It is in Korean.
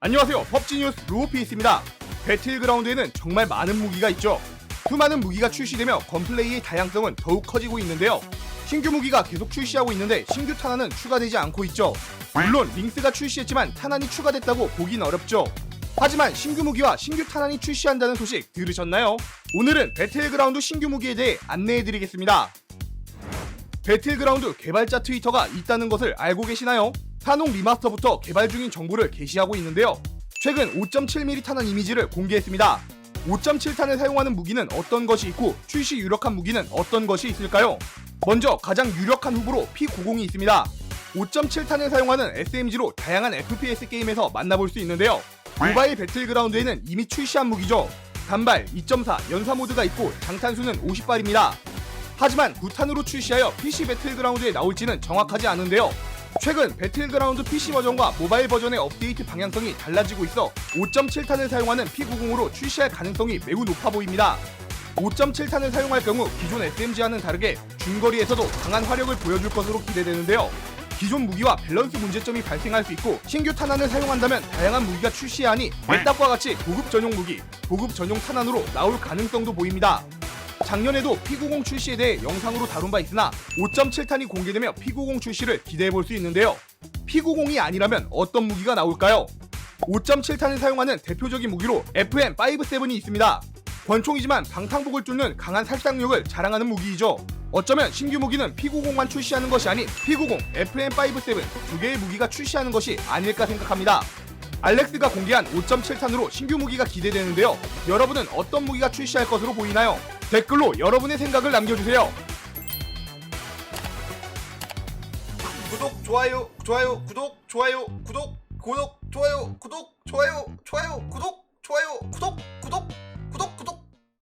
안녕하세요. 펍지 뉴스 루오피스입니다. 배틀그라운드에는 정말 많은 무기가 있죠. 수많은 무기가 출시되며 건플레이의 다양성은 더욱 커지고 있는데요. 신규 무기가 계속 출시하고 있는데 신규 탄환은 추가되지 않고 있죠. 물론 링스가 출시했지만 탄환이 추가됐다고 보긴 어렵죠. 하지만 신규 무기와 신규 탄환이 출시한다는 소식 들으셨나요? 오늘은 배틀그라운드 신규 무기에 대해 안내해드리겠습니다. 배틀그라운드 개발자 트위터가 있다는 것을 알고 계시나요? 산옥 리마스터부터 개발 중인 정보를 게시하고 있는데요. 최근 5.7mm 탄환 이미지를 공개했습니다. 5.7탄을 사용하는 무기는 어떤 것이 있고 출시 유력한 무기는 어떤 것이 있을까요? 먼저 가장 유력한 후보로 P90이 있습니다. 5.7탄을 사용하는 SMG로 다양한 FPS 게임에서 만나볼 수 있는데요. 모바일 배틀그라운드에는 이미 출시한 무기죠. 단발 2.4 연사 모드가 있고 장탄수는 50발입니다. 하지만 9탄으로 출시하여 PC 배틀그라운드에 나올지는 정확하지 않은데요. 최근 배틀그라운드 PC 버전과 모바일 버전의 업데이트 방향성이 달라지고 있어 5.7탄을 사용하는 P90으로 출시할 가능성이 매우 높아 보입니다. 5.7탄을 사용할 경우 기존 SMG와는 다르게 중거리에서도 강한 화력을 보여줄 것으로 기대되는데요. 기존 무기와 밸런스 문제점이 발생할 수 있고 신규 탄환을 사용한다면 다양한 무기가 출시해야 하니 맥닥과 같이 고급 전용 무기, 고급 전용 탄환으로 나올 가능성도 보입니다. 작년에도 P90 출시에 대해 영상으로 다룬 바 있으나 5.7탄이 공개되며 P90 출시를 기대해 볼 수 있는데요. P90이 아니라면 어떤 무기가 나올까요? 5.7탄을 사용하는 대표적인 무기로 FM57이 있습니다. 권총이지만 방탄복을 뚫는 강한 살상력을 자랑하는 무기이죠. 어쩌면 신규 무기는 P90만 출시하는 것이 아닌 P90, FM57 두 개의 무기가 출시하는 것이 아닐까 생각합니다. 알렉스가 공개한 5.7탄으로 신규 무기가 기대되는데요. 여러분은 어떤 무기가 출시할 것으로 보이나요? 댓글로 여러분의 생각을 남겨주세요. 구독 좋아요 좋아요 구독 좋아요 구독 구독 좋아요 구독 좋아요 좋아요 구독 좋아요 구독